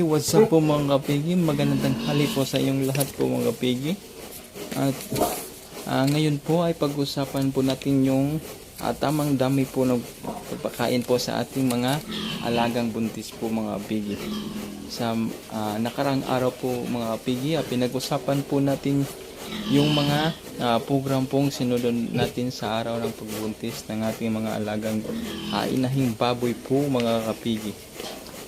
Okay, what's up po mga kapigi? Magandang hali po sa inyong lahat po mga kapigi. At ah, ngayon po ay pag-usapan po natin yung ah, tamang dami po ng pagpakain po sa ating mga alagang buntis po mga kapigi. Sa ah, nakarang araw po mga kapigi, ah, pinag-usapan po natin yung mga ah, program pong sinunod natin sa araw ng pagbuntis ng ating mga alagang ah, inahing baboy po mga kapigi.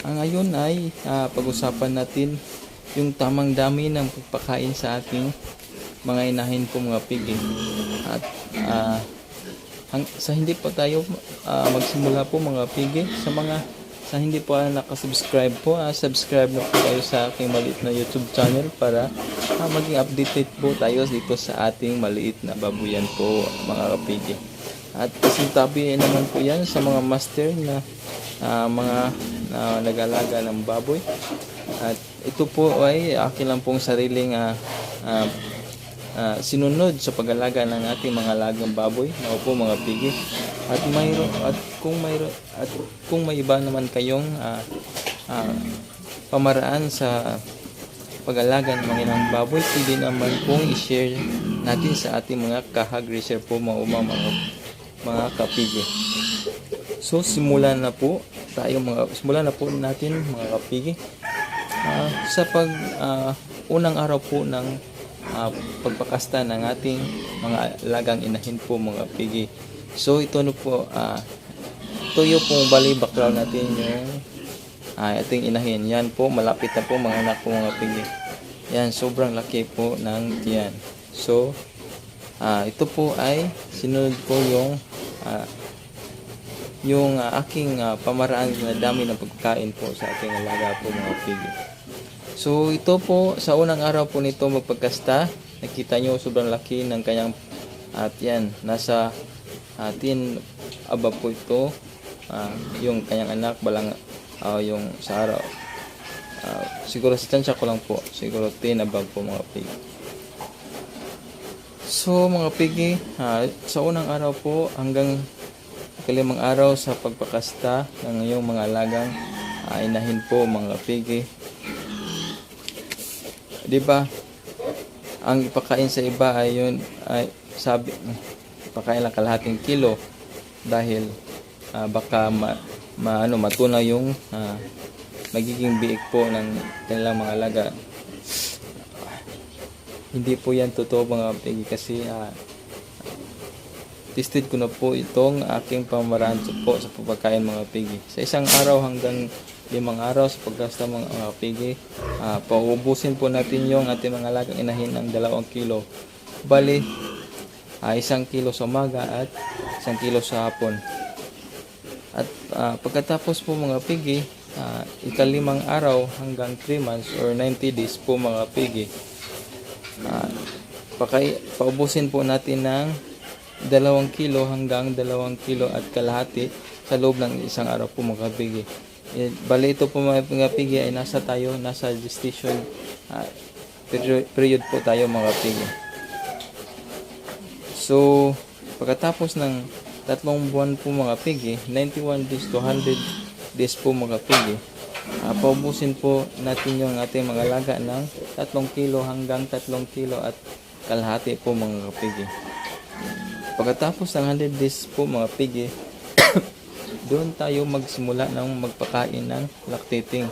Ang ngayon ay ah, pag-usapan natin yung tamang dami ng pagpakain sa ating mga inahin po mga pigi. At ah, hang, sa hindi pa tayo ah, magsimula po mga pigi, sa mga sa hindi po ah, nakasubscribe po, ah, subscribe na po kayo sa aking maliit na YouTube channel para ah, maging updated po tayo dito sa ating maliit na babuyan po mga kapigi. At kasintabi naman po yan sa mga master na ah, mga na nag-alaga ng baboy. At ito po ay akin lang pong sariling ah, ah, ah, sinunod sa pag-alaga ng ating mga alagang baboy. Ako po mga pigi. At mayro at kung mayro at kung may iba naman kayong ah, ah, pamaraan sa pag-alaga ng mga baboy, pwede naman pong i-share natin sa ating mga kahag-racer po mga umang mga, kapigi. So simulan na po tayo mga simulan na po natin mga kapigi. Ah, sa pag ah, unang araw po ng ah, pagpakasta ng ating mga lagang inahin po mga kapigi. So ito no po ah, tuyo po bali background natin yung ah, ating inahin. Yan po malapit na po mga anak po mga kapigi. Yan sobrang laki po ng tiyan. So ah, ito po ay sinunod po yung ah, yung ah, aking ah, pamaraan na dami ng pagkain po sa ating alaga po mga pigi. So ito po sa unang araw po nito magpagkasta, nakita nyo sobrang laki ng kanyang at yan, nasa atin aba po ito ah, yung kanyang anak balang ah, yung sa araw ah, siguro sa tansya ko lang po siguro 10 above po mga pigi so mga pigi ah, sa unang araw po hanggang kalimang araw sa pagpakasta ng iyong mga alagang uh, inahin po mga pigi. Di ba? Ang ipakain sa iba ay yun ay sabi ipakain lang kalahating kilo dahil ah, baka ma, ma- ano matunaw yung ah, magiging biik po ng kanilang mga alaga. Hindi po yan totoo mga pigi kasi ah, tested ko na po itong aking pamaraan po sa pagpakain mga pigi. Sa isang araw hanggang limang araw sa pagkasta mga, mga pigi, ah, paubusin po natin yung ating mga alagang inahin ng dalawang kilo. Bali, ah, isang kilo sa umaga at isang kilo sa hapon. At ah, pagkatapos po mga pigi, ah, ikalimang araw hanggang 3 months or 90 days po mga pigi, ah, pakay, paubusin po natin ng dalawang kilo hanggang dalawang kilo at kalahati sa loob ng isang araw po mga kapigi. Eh, Bali ito po mga ay nasa tayo, nasa gestation ah, period, po tayo mga kapigi. So, pagkatapos ng tatlong buwan po mga pigi, 91 days to 100 days po mga pigi, ah, paubusin po natin yung ating mga laga ng 3 kilo hanggang 3 kilo at kalahati po mga kapigi. Pagkatapos ng 100 days po mga pigi, doon tayo magsimula ng magpakain ng lactating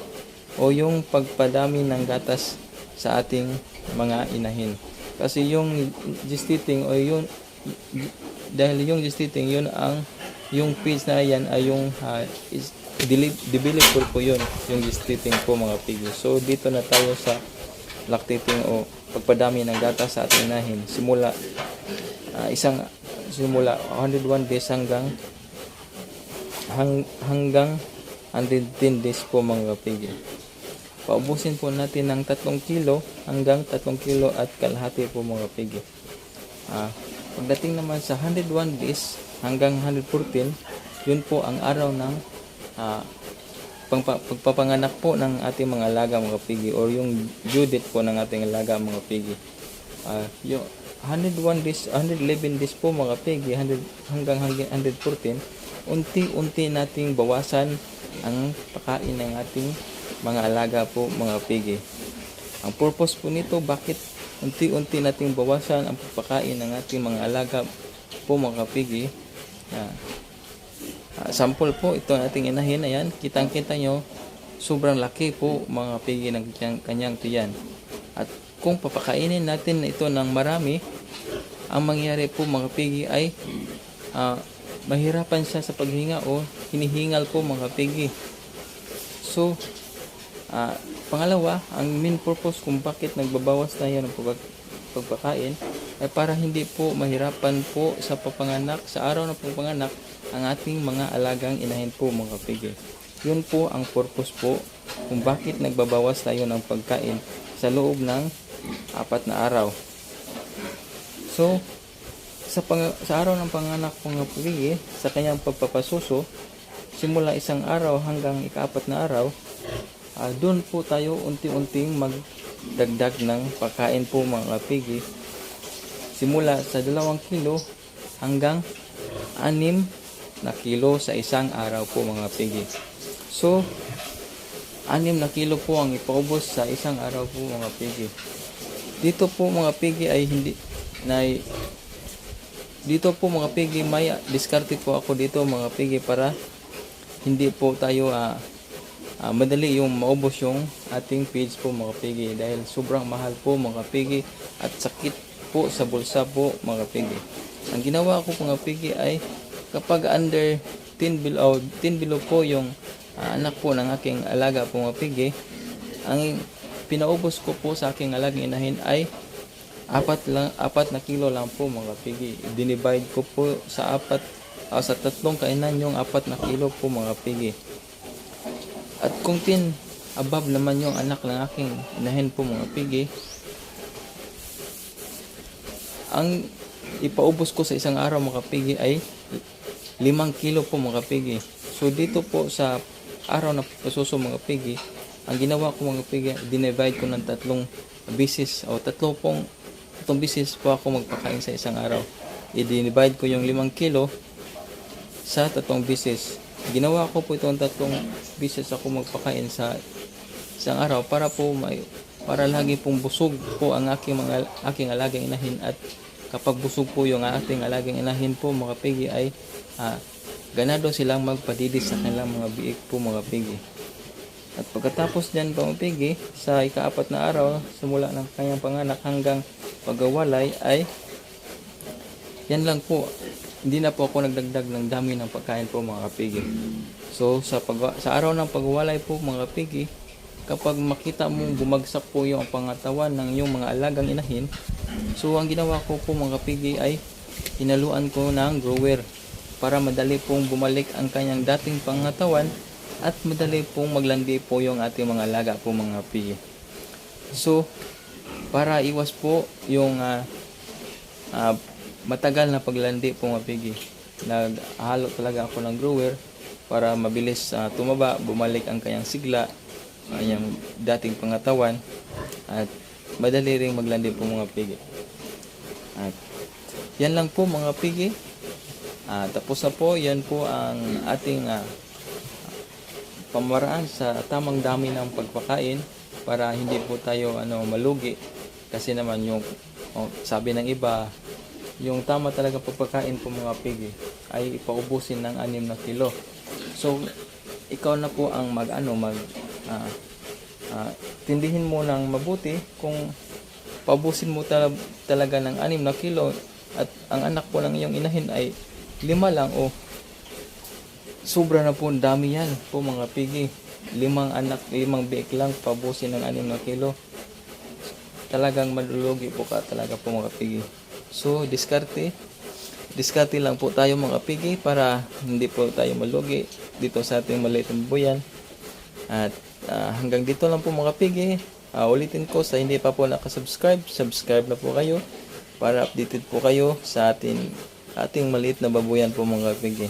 o yung pagpadami ng gatas sa ating mga inahin. Kasi yung gestating o yung dahil yung gestating yun ang yung phase na yan ay yung uh, is, develop po yun yung gestating po mga pigi. So dito na tayo sa lactating o pagpadami ng gatas sa ating inahin. Simula ah, isang simula 101 days hanggang hang, hanggang 110 days po mga kapigi. Paubusin po natin ng 3 kilo hanggang 3 kilo at kalahati po mga kapigi. Ah, pagdating naman sa 101 days hanggang 114, yun po ang araw ng pangpa- pagpapanganak po ng ating mga alaga mga pigi or yung due po ng ating alaga mga pigi. Ah, yung 101 days, 111 days po mga pigi, 100 hanggang hanggang 114, unti-unti nating bawasan ang pakain ng ating mga alaga po mga pigi. Ang purpose po nito, bakit unti-unti nating bawasan ang pagpakain ng ating mga alaga po mga pigi. Ah, ah, sample po, ito ang ating inahin. Ayan, kitang-kita nyo, sobrang laki po mga pigi ng kanyang, kanyang tiyan. At kung papakainin natin ito ng marami, ang mangyayari po mga pigi ay ah, mahirapan siya sa paghinga o hinihingal po mga pigi. So, ah, pangalawa, ang main purpose kung bakit nagbabawas tayo ng pag- pagpakain ay para hindi po mahirapan po sa papanganak, sa araw ng pagpanganak, ang ating mga alagang inahin po mga pigi. Yun po ang purpose po kung bakit nagbabawas tayo ng pagkain sa loob ng apat na araw. So, sa, pang- sa araw ng panganak po ng pigi, sa kanyang pagpapasuso, simula isang araw hanggang ikaapat na araw, ah, doon po tayo unti-unting magdagdag ng pagkain po mga pigi. Simula sa dalawang kilo hanggang anim na kilo sa isang araw po mga pigi. So, anim na kilo po ang ipaubos sa isang araw po mga pigi. Dito po mga pigi ay hindi na dito po mga pigi may diskarte po ako dito mga pigi para hindi po tayo ah, ah, madali yung maubos yung ating page po mga pigi dahil sobrang mahal po mga pigi at sakit po sa bulsa po mga pigi. Ang ginawa ko mga pigi ay kapag under 10 below, 10 below po yung ah, anak po ng aking alaga po mga pigi, ang pinaubos ko po sa aking alagang inahin ay apat lang apat na kilo lang po mga pigi. Dinivide ko po sa apat ah, sa tatlong kainan yung apat na kilo po mga pigi. At kung tin above naman yung anak ng aking inahin po mga pigi, ang ipaubos ko sa isang araw mga pigi ay limang kilo po mga pigi. So dito po sa araw na pasuso mga pigi, ang ginawa ko mga pigi, dinivide ko ng tatlong bisis o tatlo pong tatlong bisis po ako magpakain sa isang araw. I-divide ko yung limang kilo sa tatlong bisis. Ginawa ko po itong tatlong bisis ako magpakain sa isang araw para po may para lagi pong busog po ang aking mga aking alagang inahin at kapag busog po yung ating alagang inahin po mga pigi ay ah, ganado silang magpadidis sa kanilang mga biik po mga pigi. At pagkatapos dyan mga pigi, sa ikaapat na araw, simula ng kanyang panganak hanggang pagawalay ay yan lang po. Hindi na po ako nagdagdag ng dami ng pagkain po mga pigi. So sa pag sa araw ng pagwalay po mga pigi, kapag makita mo bumagsak po yung pangatawan ng iyong mga alagang inahin, so ang ginawa ko po mga pigi ay hinaluan ko ng grower para madali pong bumalik ang kanyang dating pangatawan at madali pong maglandi po yung ating mga alaga po mga pigi. So, para iwas po yung ah, ah, matagal na paglandi po mga pigi, naghalo talaga ako ng grower para mabilis ah, tumaba, bumalik ang kanyang sigla, kanyang dating pangatawan at madali ring maglandi po mga pigi. At yan lang po mga pigi. Ah, tapos na po, yan po ang ating ah, pamaraan sa tamang dami ng pagpakain para hindi po tayo ano malugi kasi naman yung oh, sabi ng iba yung tama talaga pagpakain po mga pigi ay ipaubusin ng 6 na kilo so ikaw na po ang mag ano mag ah, ah, tindihin mo ng mabuti. Kung paubusin mo tal- talaga ng 6 na kilo at ang anak po ng iyong inahin ay lima lang o sobra na po ang dami yan po mga pigi. Limang anak limang biik lang pabusin ng 6 na kilo. Talagang malulugi po ka talaga po mga pigi. So diskarte diskarte lang po tayo mga pigi para hindi po tayo malugi dito sa ating maliit na buyan. At ah, hanggang dito lang po mga pigi Ah, ulitin ko sa hindi pa po nakasubscribe subscribe na po kayo para updated po kayo sa ating ating maliit na babuyan po mga pigi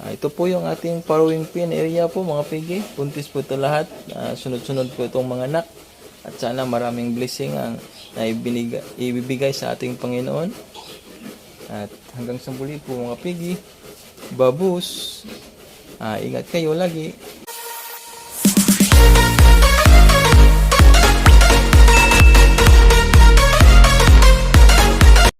Ah, ito po yung ating parawing pin area po mga pigi. Puntis po ito lahat. Ah, sunod-sunod po itong mga anak. At sana maraming blessing ang na ibinigay, ibibigay sa ating Panginoon. At hanggang sa muli po mga pigi. Babus. Ah, ingat kayo lagi.